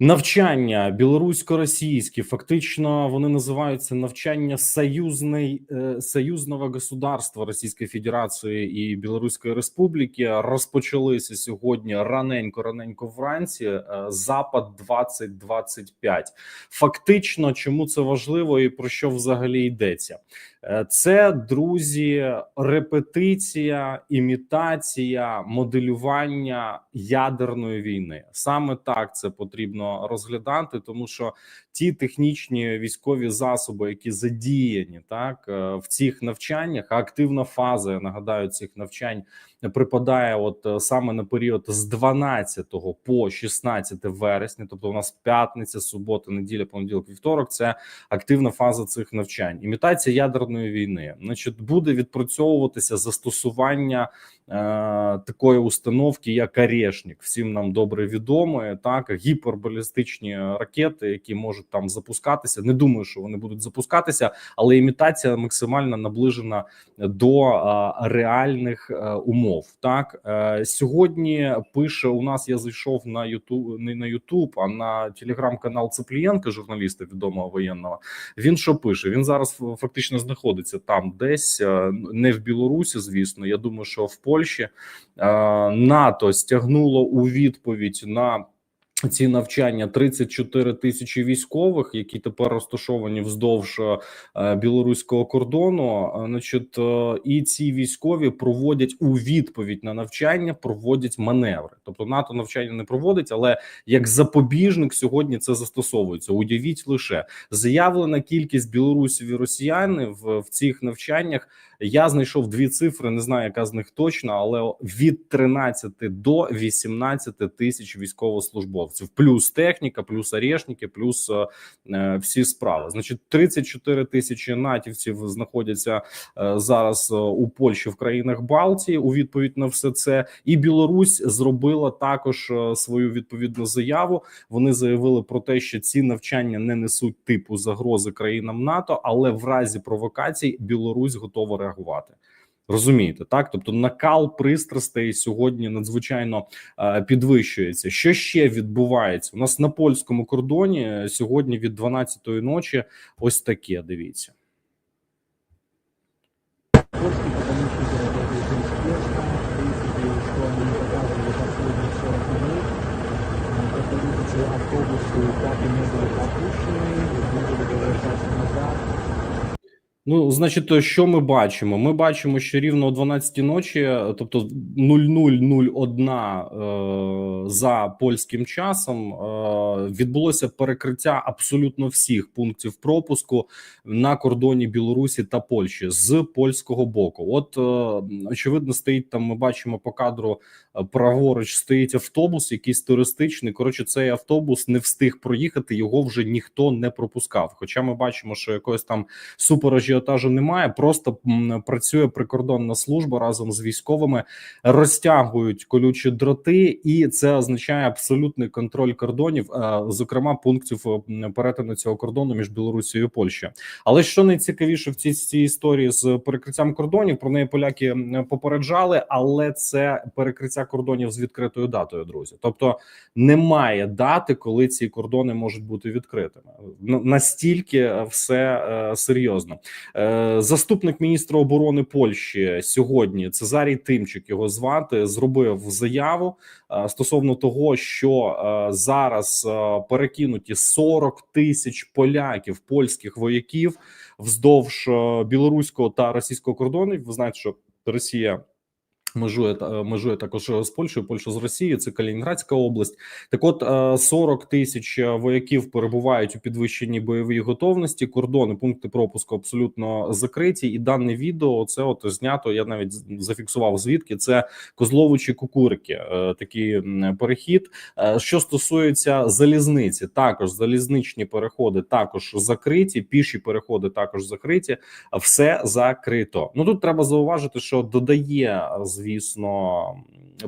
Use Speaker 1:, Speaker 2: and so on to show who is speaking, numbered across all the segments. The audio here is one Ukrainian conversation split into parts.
Speaker 1: Навчання білорусько-російські, фактично вони називаються навчання союзний, е, союзного государства Російської Федерації і Білоруської Республіки. Розпочалися сьогодні раненько, раненько вранці. е, Запад 2025. Фактично, чому це важливо і про що взагалі йдеться? Е, Це друзі, репетиція, імітація, моделювання ядерної війни. Саме так це потрібно розглядати, тому що ті технічні військові засоби, які задіяні так е, в цих навчаннях, а активна фаза я нагадаю цих навчань припадає, от е, саме на період з 12 по 16 вересня, тобто у нас п'ятниця, субота, неділя, понеділок, вівторок. Це активна фаза цих навчань. Імітація ядерної війни. Значить, буде відпрацьовуватися застосування е, такої установки, як Орешник. Всім нам добре відомо. Так, гіпербалістичні ракети, які можуть там запускатися. Не думаю, що вони будуть запускатися, але імітація максимально наближена до е, реальних е, умов. Так е, сьогодні пише у нас. Я зайшов на Ютуб не на Ютуб, а на телеграм-канал Цеплієнка, журналіста відомого воєнного. Він що пише? Він зараз фактично знаходиться там, десь е, не в Білорусі. Звісно, я думаю, що в Польщі е, НАТО стягнуло у відповідь на. Ці навчання 34 тисячі військових, які тепер розташовані вздовж е, білоруського кордону. Е, Значить, е, і ці військові проводять у відповідь на навчання, проводять маневри. Тобто НАТО навчання не проводить, але як запобіжник сьогодні це застосовується. Уявіть лише заявлена кількість білорусів і росіян в, в цих навчаннях. Я знайшов дві цифри, не знаю, яка з них точна, але від 13 до 18 тисяч військовослужбовців, плюс техніка, плюс орешники, плюс е, всі справи. Значить, 34 тисячі натівців знаходяться е, зараз е, у Польщі в країнах Балтії. У відповідь на все це, і Білорусь зробила також е, свою відповідну заяву. Вони заявили про те, що ці навчання не несуть типу загрози країнам НАТО, але в разі провокацій Білорусь готова реагувати. Розумієте, так тобто накал пристрастей сьогодні надзвичайно е, підвищується. Що ще відбувається? У нас на польському кордоні сьогодні від 12-ї ночі. Ось таке. Дивіться. Ну, значить, що ми бачимо? Ми бачимо, що рівно о 12 ночі, тобто 0001 е, за польським часом, е, відбулося перекриття абсолютно всіх пунктів пропуску на кордоні Білорусі та Польщі з польського боку. От е, очевидно, стоїть там. Ми бачимо по кадру е, праворуч стоїть автобус, якийсь туристичний. Коротше, цей автобус не встиг проїхати. Його вже ніхто не пропускав. Хоча ми бачимо, що якогось там супер ажіотажу немає. Просто працює прикордонна служба разом з військовими, розтягують колючі дроти, і це означає абсолютний контроль кордонів, е, зокрема пунктів е, перетину цього кордону між Білорусією і Польщею. Але що найцікавіше в цій, цій історії з перекриттям кордонів, про неї поляки попереджали, але це перекриття кордонів з відкритою датою, друзі. Тобто немає дати, коли ці кордони можуть бути відкритими. Настільки все е, серйозно. Е, Заступник міністра оборони Польщі сьогодні Цезарій Тимчик його звати зробив заяву е, стосовно того, що е, зараз перекинуті 40 тисяч поляків, польських вояків вздовж білоруського та російського кордонів. Ви знаєте, що Росія. Межує та- межує також з Польщею, Польща з Росією, це Калінінградська область. Так, от е, 40 тисяч вояків перебувають у підвищеній бойовій готовності. Кордони, пункти пропуску абсолютно закриті. І дане відео це от знято. Я навіть зафіксував звідки це Козловичі Кукурики. е, Такий перехід. Е, Що стосується залізниці, також залізничні переходи також закриті. Піші переходи також закриті. Все закрито. Ну тут треба зауважити, що додає, звісно. Звісно,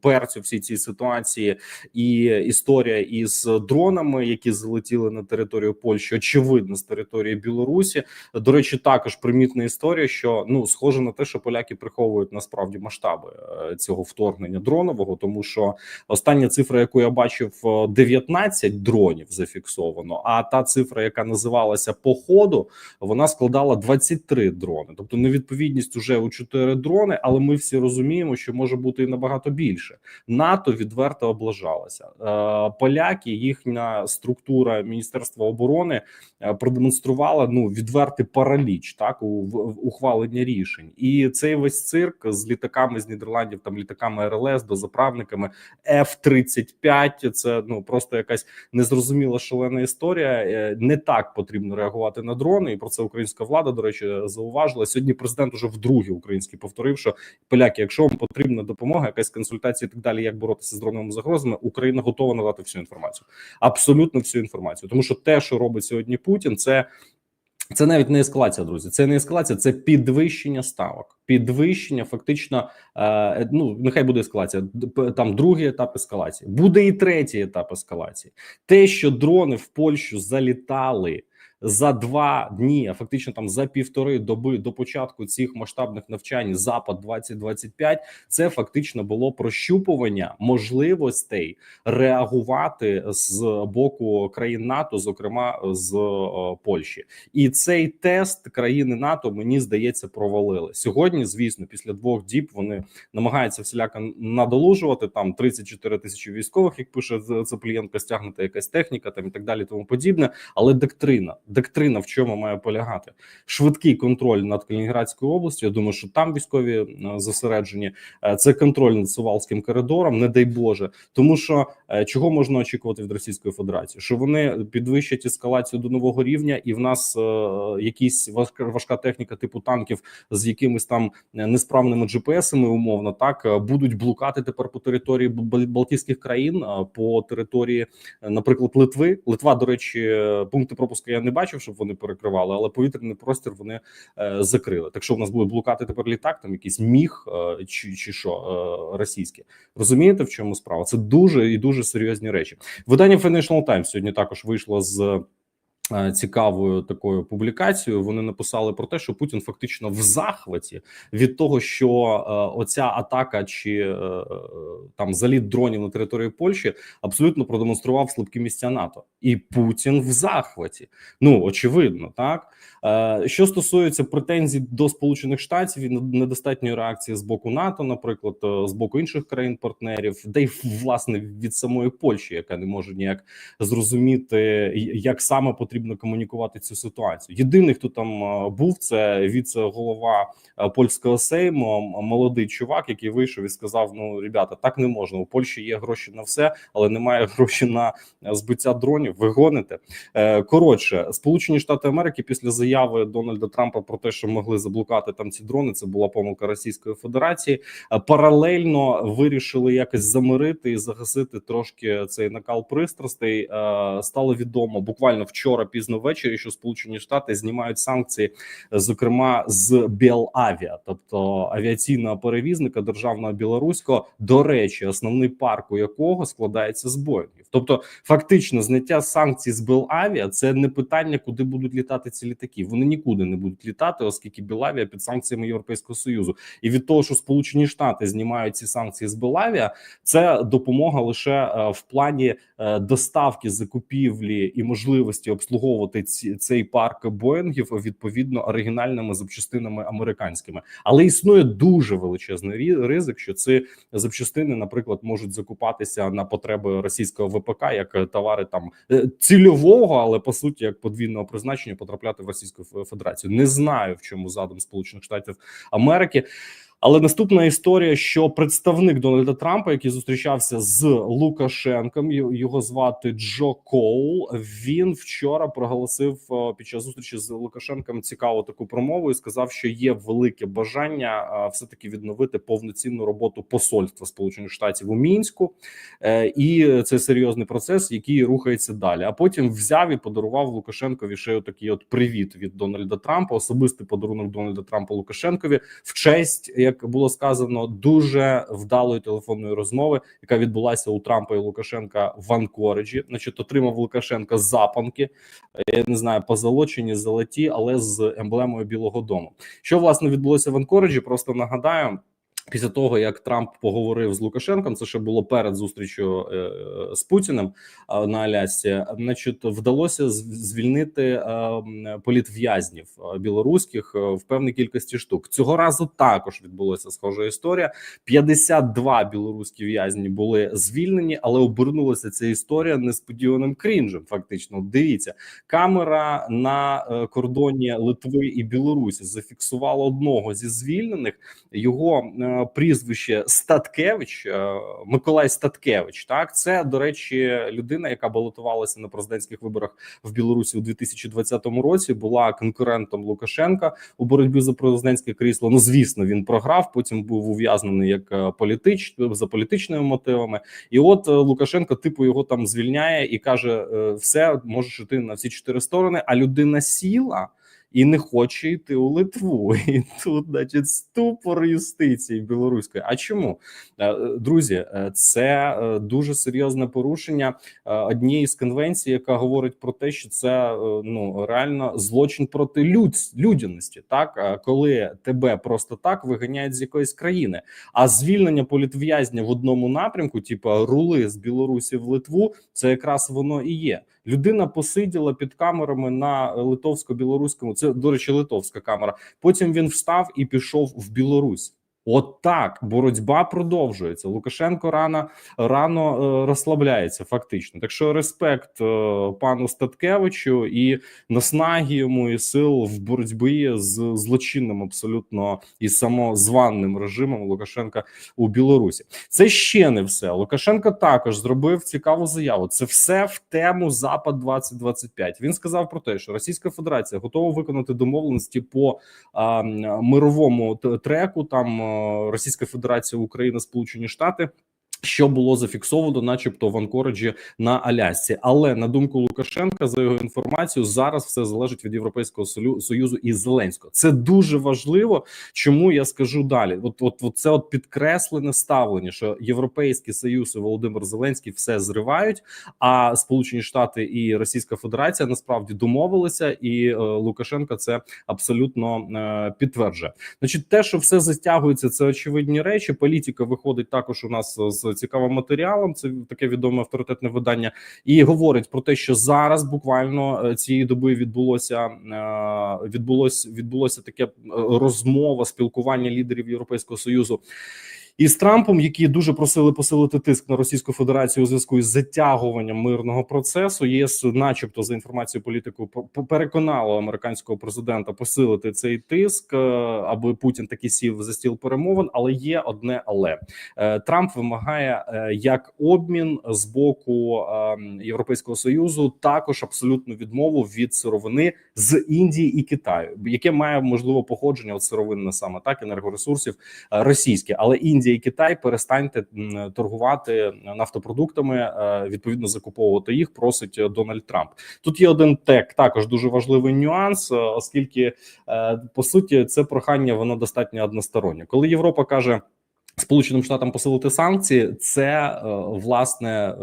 Speaker 1: перцю всій цій ситуації, і історія із дронами, які залетіли на територію Польщі, очевидно, з території Білорусі. До речі, також примітна історія, що ну схоже на те, що поляки приховують насправді масштаби е, цього вторгнення дронового, тому що остання цифра, яку я бачив, е, 19 дронів зафіксовано. А та цифра, яка називалася по вона складала 23 дрони. Тобто невідповідність уже у 4 дрони, але ми всі розуміємо, що може бути і набагато більше. НАТО відверто облажалася. Е, Поляки, їхня структура Міністерства оборони е, продемонструвала ну відвертий параліч так у в рішень, і цей весь цирк з літаками з Нідерландів, там літаками РЛС, дозаправниками F-35, Це ну просто якась незрозуміла шалена історія. Е, Не так потрібно реагувати на дрони, і про це українська влада, до речі, зауважила. Сьогодні президент уже вдруге український повторив, що поляки, якщо вам потрібна допомога, якась консультація і так далі, як боротися з дроновими загрозами, Україна готова надати всю інформацію, абсолютно всю інформацію, тому що те, що робить сьогодні Путін, це. Це навіть не ескалація, друзі. Це не ескалація, це підвищення ставок. Підвищення, фактично, е, ну нехай буде ескалація. Там другий етап ескалації. Буде і третій етап ескалації. Те, що дрони в Польщу залітали за два дні, а фактично там за півтори доби до початку цих масштабних навчань, запад 2025 це фактично було прощупування можливостей реагувати з боку країн НАТО, зокрема з е, Польщі, і цей тест країни НАТО мені здається провалили сьогодні. Звісно, після двох діб вони намагаються всіляко надолужувати там 34 тисячі військових, як пише З- Цеплієнко, стягнута якась техніка, там і так далі, тому подібне. Але доктрина, доктрина в чому має полягати? Швидкий контроль над Калінінградською областю. Я думаю, що там військові е, зосереджені. Е, Це контроль над Сувалським коридором, не дай Боже, тому що е, чого можна очікувати від Російської Федерації? Що вони підвищать ескалацію до нового рівня, і в нас е, якісь важка, техніка типу танків з якимись там несправними GPS-ами, умовно так будуть блукати тепер по території Бал- Бал- Балтійських країн, по території, наприклад, Литви. Литва, до речі, пункти пропуску я не бачив, щоб вони перекривали, але повітряний простір вони е, закрили. Так що в нас буде блукати тепер літак, там якийсь міг е, чи, чи що е, російське. Розумієте, в чому справа? Це дуже і дуже серйозні речі. Видання Financial Times сьогодні також вийшло з. Е, Цікавою такою публікацією вони написали про те, що Путін фактично в захваті від того, що е, оця атака чи е, е, там заліт дронів на території Польщі абсолютно продемонстрував слабкі місця НАТО, і Путін в захваті. Ну очевидно, так Е, Що стосується претензій до Сполучених Штатів і недостатньої реакції з боку НАТО, наприклад, з боку інших країн-партнерів, де й власне від самої Польщі, яка не може ніяк зрозуміти, як саме потрібно комунікувати цю ситуацію. Єдиний, хто там е, був, це віце-голова е, польського сейму, молодий чувак, який вийшов і сказав: Ну, ребята, так не можна. У Польщі є гроші на все, але немає грошей на е, збиття дронів. Ви гоните. Коротше, Сполучені Штати Америки після заяви Дональда Трампа про те, що могли заблукати там ці дрони, це була помилка Російської Федерації. Паралельно вирішили якось замирити і загасити трошки цей накал пристрастей. Стало відомо буквально вчора, пізно ввечері, що Сполучені Штати знімають санкції, зокрема з Білавіа, тобто авіаційного перевізника державного білоруського. До речі, основний парк у якого складається з Боїнгів. Тобто, фактично, зняття санкцій з Белавіа це не питання, куди будуть літати ці літаки. Вони нікуди не будуть літати, оскільки Білавія під санкціями Європейського союзу. І від того, що Сполучені Штати знімають ці санкції з Белавіа, це допомога лише е, в плані е, доставки закупівлі і можливості обслуговувати ці, цей парк Боїнгів відповідно оригінальними запчастинами американськими. Але існує дуже величезний ризик, що ці запчастини, наприклад, можуть закупатися на потреби російського ВПК як товари там е, цільового, але по суті як подвійного призначення потрапляти в Російську Федерацію. Не знаю в чому задум Сполучених Штатів Америки. Але наступна історія, що представник Дональда Трампа, який зустрічався з Лукашенком, його звати Джо Коул. Він вчора проголосив е, під час зустрічі з Лукашенком цікаву таку промову і сказав, що є велике бажання е, все таки відновити повноцінну роботу посольства Сполучених Штатів у мінську, Е, і це серйозний процес, який рухається далі. А потім взяв і подарував Лукашенкові ще такий от привіт від Дональда Трампа, особистий подарунок Дональда Трампа Лукашенкові в честь, як було сказано, дуже вдалої телефонної розмови, яка відбулася у Трампа і Лукашенка в Анкориджі. Значить, отримав Лукашенка запанки, я не знаю, позолочені, золоті, але з емблемою Білого Дому. Що власне відбулося в Анкориджі? Просто нагадаю. Після того як Трамп поговорив з Лукашенком, це ще було перед зустрічю е, з Путіним на Алясці. Значить, вдалося звільнити е, політв'язнів е, білоруських в певній кількості штук. Цього разу також відбулася схожа історія. 52 білоруські в'язні були звільнені, але обернулася ця історія несподіваним крінжем. Фактично, дивіться, камера на кордоні Литви і Білорусі зафіксувала одного зі звільнених. Його прізвище Статкевич, е, Миколай Статкевич. Так, це до речі, людина, яка балотувалася на президентських виборах в Білорусі у 2020 році, була конкурентом Лукашенка у боротьбі за президентське крісло. Ну звісно, він програв. Потім був ув'язнений як е, політич за політичними мотивами. І от е, Лукашенко, типу, його там звільняє і каже: все можеш іти на всі чотири сторони. А людина сіла. І не хоче йти у Литву, і тут, значить, ступор юстиції білоруської. А чому Е, друзі? е, Це е, дуже серйозне порушення е, однієї з конвенцій, яка говорить про те, що це е, ну реально злочин проти людь, людяності. Так Е, коли тебе просто так виганяють з якоїсь країни, а звільнення політв'язня в одному напрямку, типу рули з Білорусі в Литву, це якраз воно і є. Людина посиділа під камерами на литовсько-білоруському. Це до речі, литовська камера. Потім він встав і пішов в Білорусь. От так боротьба продовжується. Лукашенко рано рано е, розслабляється, фактично. Так що респект е, пану Статкевичу і наснаги йому і сил в боротьбі з злочинним абсолютно і самозваним режимом Лукашенка у Білорусі. Це ще не все. Лукашенко також зробив цікаву заяву. Це все в тему Запад 2025 Він сказав про те, що Російська Федерація готова виконати домовленості по а, мировому треку. Там а, Російська Федерація, Україна, Сполучені Штати. Що було зафіксовано, начебто в Анкориджі на Алясці, але на думку Лукашенка, за його інформацією, зараз все залежить від Європейського союзу і Зеленського. Це дуже важливо. Чому я скажу далі? От, от, от це от підкреслене ставлення, що Європейський Союз і Володимир Зеленський все зривають. А Сполучені Штати і Російська Федерація насправді домовилися, і е, Лукашенка це абсолютно е, підтверджує. Значить, те, що все затягується, це очевидні речі. Політика виходить також у нас з цікавим матеріалом. Це таке відоме авторитетне видання, і говорить про те, що зараз буквально е, цієї доби відбулося е, відбулося відбулося таке е, розмова, спілкування лідерів Європейського союзу. І з Трампом, які дуже просили посилити тиск на Російську Федерацію у зв'язку із затягуванням мирного процесу, ЄС, начебто, за інформацією політику, переконало американського президента посилити цей тиск, е, аби Путін таки сів за стіл перемовин. Але є одне але Е, Трамп вимагає е, як обмін з боку е, Європейського союзу, також абсолютну відмову від сировини з Індії і Китаю, яке має можливо походження от сировинне саме так енергоресурсів російське, але Індія і Китай перестаньте торгувати нафтопродуктами, е, відповідно закуповувати їх. Просить Дональд Трамп. Тут є один тек, також дуже важливий нюанс, е, оскільки е, по суті це прохання воно достатньо одностороннє. Коли Європа каже. Сполученим Штатам посилити санкції, це власне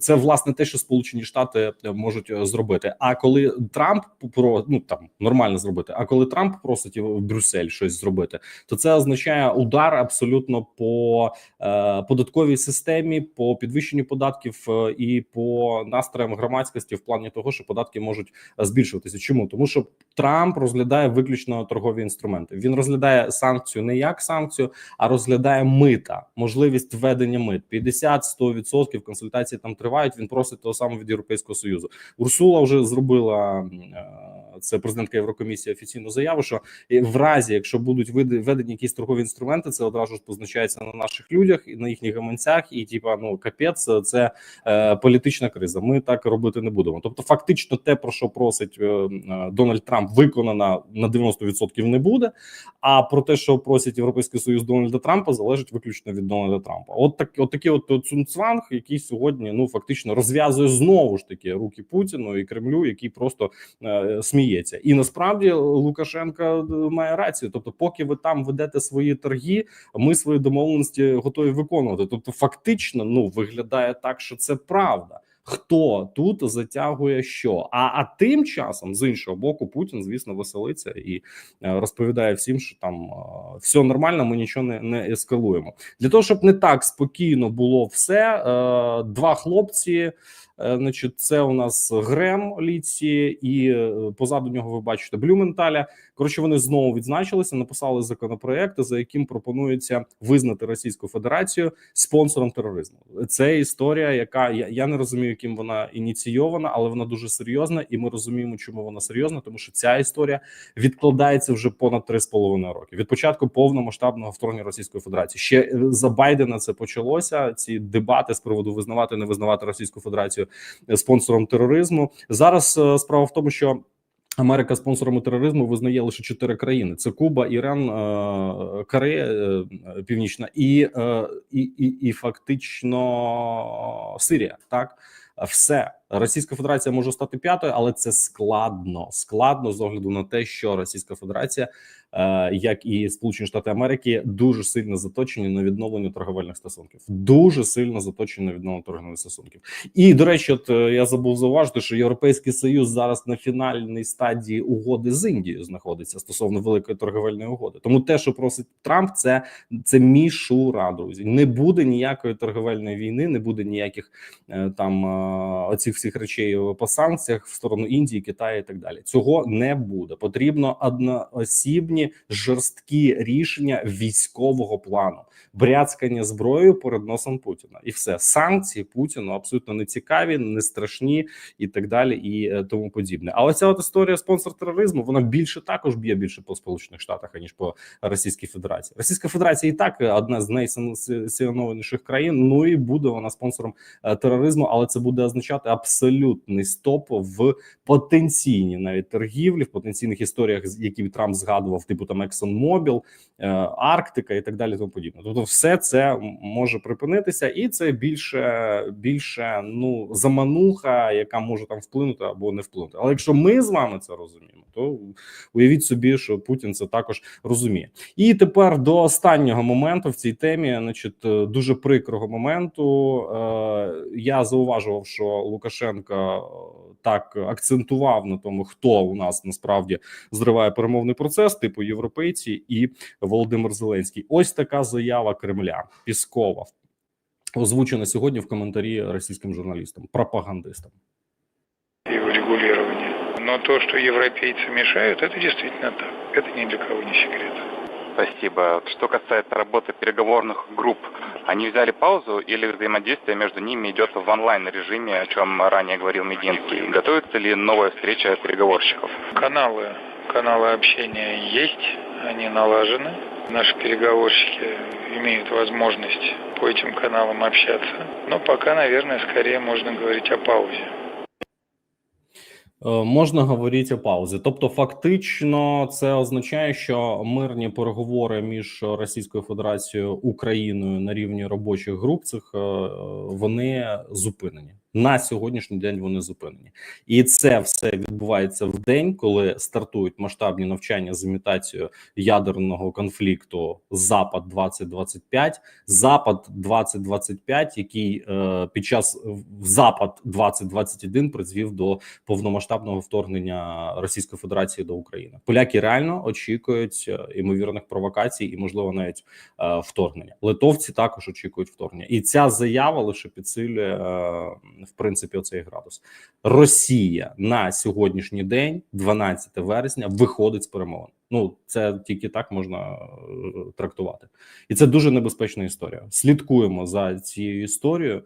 Speaker 1: це власне те, що Сполучені Штати можуть е, зробити. А коли Трамп про ну там нормально зробити, а коли Трамп просить в Брюссель щось зробити, то це означає удар абсолютно по е, податковій системі, по підвищенню податків е, і по настроям громадськості в плані того, що податки можуть е, збільшуватися. Чому тому, що Трамп розглядає виключно торгові інструменти. Він розглядає санкцію не як санкцію, а розглядає мита, можливість введення мит 50-100% консультації там тривають. Він просить того самого від Європейського союзу. Урсула вже зробила е, це президентка Єврокомісії офіційну заяву. Що в разі, якщо будуть введені якісь торгові інструменти, це одразу ж позначається на наших людях і на їхніх гаманцях. І типа ну капець, це е, політична криза. Ми так робити не будемо. Тобто, фактично, те про що просить е, е, Дональд Трамп, виконано на 90% не буде. А про те, що просить Європейський Союз Дональда Трампа, залежить виключно від Дональда Трампа. От так, от такий от цунцванг, який сьогодні ну фактично розв'язує знову ж таки руки Путіну і Кремлю, який просто е, сміється. І насправді Лукашенка е, має рацію. Тобто, поки ви там ведете свої торги, ми свої домовленості готові виконувати. Тобто, фактично, ну виглядає так, що це правда. Хто тут затягує що? А а тим часом, з іншого боку, Путін, звісно, веселиться і е, розповідає всім, що там е, все нормально, ми нічого не, не ескалуємо. Для того щоб не так спокійно було все, е, два хлопці. Значить, це у нас Грем Ліці, і позаду нього ви бачите Блюменталя. Коротше, вони знову відзначилися, написали законопроект, за яким пропонується визнати Російську Федерацію спонсором тероризму. Це історія, яка я, я не розумію, яким вона ініційована, але вона дуже серйозна, і ми розуміємо, чому вона серйозна, тому що ця історія відкладається вже понад 3,5 роки від початку повномасштабного вторгнення Російської Федерації. Ще е, за Байдена це почалося. Ці дебати з приводу визнавати не визнавати Російську Федерацію е, спонсором тероризму. Зараз е, справа в тому, що. Америка спонсорами тероризму визнає лише чотири країни: це Куба, Іран, Корея Північна і, і, і, і фактично Сирія. Так все Російська Федерація може стати п'ятою, але це складно. Складно з огляду на те, що Російська Федерація, як і Сполучені Штати Америки, дуже сильно заточені на відновлення торговельних стосунків. Дуже сильно заточені на відновлення торговельних стосунків. І до речі, от е, я забув зауважити, що Європейський Союз зараз на фінальній стадії угоди з Індією знаходиться стосовно великої торговельної угоди. Тому те, що просить Трамп, це, це мішура, друзі. Не буде ніякої торговельної війни, не буде ніяких е, там е, оцих всіх речей по санкціях в сторону Індії, Китаю і так далі. Цього не буде. Потрібно одноосібні жорсткі рішення військового плану, бряцкання зброєю перед носом Путіна, і все санкції Путіну абсолютно не цікаві, не страшні і так далі, і е, тому подібне. А оця от історія спонсор тероризму вона більше також б'є більше по сполучених штатах аніж по Російській Федерації. Російська Федерація і так одна з найсанкціонованіших країн. Ну і буде вона спонсором е, тероризму, але це буде означати абсолютний стоп в потенційній навіть торгівлі, в потенційних історіях, які Трамп згадував, типу там ExxonMobil, е, Арктика і так далі. Тому подібне. Тобто, все це може припинитися, і це більше більше ну замануха, яка може там вплинути або не вплинути. Але якщо ми з вами це розуміємо, то уявіть собі, що Путін це також розуміє. І тепер до останнього моменту в цій темі, значить, е, дуже прикрого моменту. Е, я зауважував, що Лукашенка е, так акцентував на тому, хто у нас насправді зриває перемовний процес, типу європейці і Володимир Зеленський. Ось така заява Кремля Піскова озвучена сьогодні в коментарі російським журналістам, пропагандистам.
Speaker 2: его регулирования. Но то, что европейцы мешают, это действительно так. Это ни для кого не секрет.
Speaker 3: Спасибо. Что касается работы переговорных групп, они взяли паузу или взаимодействие между ними идет в онлайн-режиме, о чем ранее говорил Мединский? Готовится ли новая встреча переговорщиков?
Speaker 2: Каналы, каналы общения есть, они налажены. Наши переговорщики имеют возможность по этим каналам общаться. Но пока, наверное, скорее можно говорить о паузе.
Speaker 1: Е, Можна говорити паузі, тобто, фактично, це означає, що мирні переговори між Російською Федерацією Україною на рівні робочих груп цих е, вони зупинені на сьогоднішній день. Вони зупинені, і це все відбувається в день, коли стартують масштабні навчання з імітацією ядерного конфлікту Запад 2025 Запад 2025 який е, під час Запад 2021 призвів до повномасштабного вторгнення Російської Федерації до України. Поляки реально очікують е, імовірних провокацій і, можливо, навіть е, вторгнення. Литовці також очікують вторгнення, і ця заява лише підсилює е, в принципі оцей градус. Росія на сьогоднішній день, 12 вересня, виходить з перемовин. Ну це тільки так можна е, трактувати, і це дуже небезпечна історія. Слідкуємо за цією історією.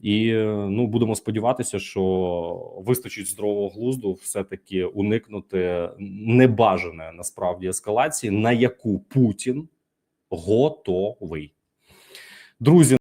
Speaker 1: І е, ну будемо сподіватися, що вистачить здорового глузду, все таки уникнути небажаної насправді ескалації, на яку Путін готовий, друзі.